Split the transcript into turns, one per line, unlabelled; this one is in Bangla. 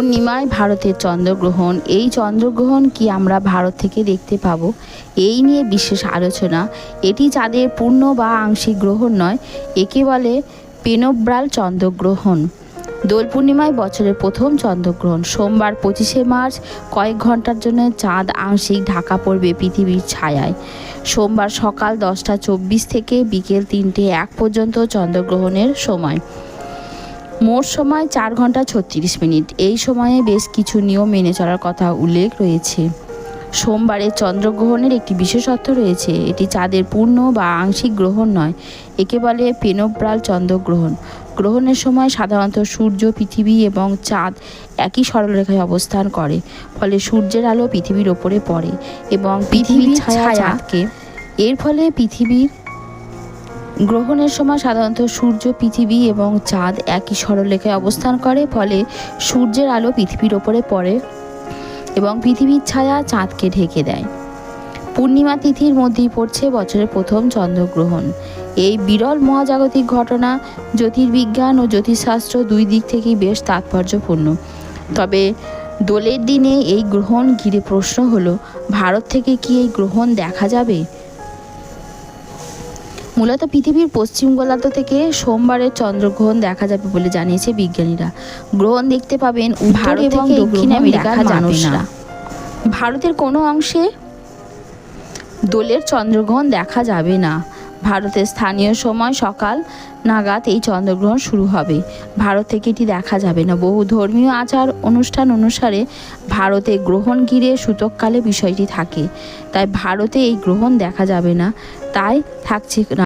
পূর্ণিমায় ভারতের চন্দ্রগ্রহণ। এই চন্দ্রগ্রহণ কি আমরা ভারত থেকে দেখতে পাবো? এই নিয়ে বিশেষ আলোচনা। এটি চাঁদের পূর্ণ বা আংশিক গ্রহণ নয়, একে বলে পেনব্রাল চন্দ্রগ্রহণ। দোল পূর্ণিমায় বছরের প্রথম চন্দ্রগ্রহণ। সোমবার পঁচিশে মার্চ, কয়েক ঘণ্টার জন্য চাঁদ আংশিক ঢাকা পড়বে পৃথিবীর ছায়ায়। সোমবার সকাল দশটা চব্বিশ থেকে বিকেল তিনটে এক পর্যন্ত চন্দ্রগ্রহণের সময়। মোট সময় চার ঘণ্টা ছত্রিশ মিনিট। এই সময়ে বেশ কিছু নিয়ম মেনে চলার কথা উল্লেখ রয়েছে। সোমবারে চন্দ্রগ্রহণের একটি বিশেষত্ব রয়েছে। এটি চাঁদের পূর্ণ বা আংশিক গ্রহণ নয় একে বলে পেনব্রাল চন্দ্রগ্রহণ। গ্রহণের সময় সাধারণত সূর্য পৃথিবী এবং চাঁদ একই সরলরেখায় অবস্থান করে ফলে সূর্যের আলো পৃথিবীর ওপরে পড়ে এবং পৃথিবীর ছায়া চাঁদকে এর ফলে পৃথিবীর গ্রহণের সময় সাধারণত সূর্য, পৃথিবী এবং চাঁদ একই সরলরেখায় অবস্থান করে, ফলে সূর্যের আলো পৃথিবীর ওপরে পড়ে এবং পৃথিবীর ছায়া চাঁদকে ঢেকে দেয়। পূর্ণিমা তিথির মধ্যেই পড়ছে বছরের প্রথম চন্দ্রগ্রহণ। এই বিরল মহাজাগতিক ঘটনা জ্যোতির্বিজ্ঞান ও জ্যোতিষশাস্ত্র দুই দিক থেকেই বেশ তাৎপর্যপূর্ণ। তবে দোলের দিনে এই গ্রহণ ঘিরে প্রশ্ন হলো, ভারত থেকে কি এই গ্রহণ দেখা যাবে? মূলত পৃথিবীর পশ্চিম গোলার্ধ থেকে সোমবারের চন্দ্রগ্রহণ দেখা যাবে বলে জানিয়েছে বিজ্ঞানীরা। গ্রহণ দেখতে পাবেন
ভারত
এবং দক্ষিণ আমেরিকার। মানুষরা। ভারতের কোনো অংশে দোলের চন্দ্রগ্রহণ দেখা যাবে না। ভারতের স্থানীয় সময় সকাল নাগাদ এই চন্দ্রগ্রহণ শুরু হবে। ভারত থেকে এটি দেখা যাবে না। বহু ধর্মীয় আচার অনুষ্ঠান অনুসারে ভারতে গ্রহণ ঘিরে সূতককালে বিষয়টি থাকে। তাই ভারতে এই গ্রহণ দেখা যাবে না। তাই থাকছে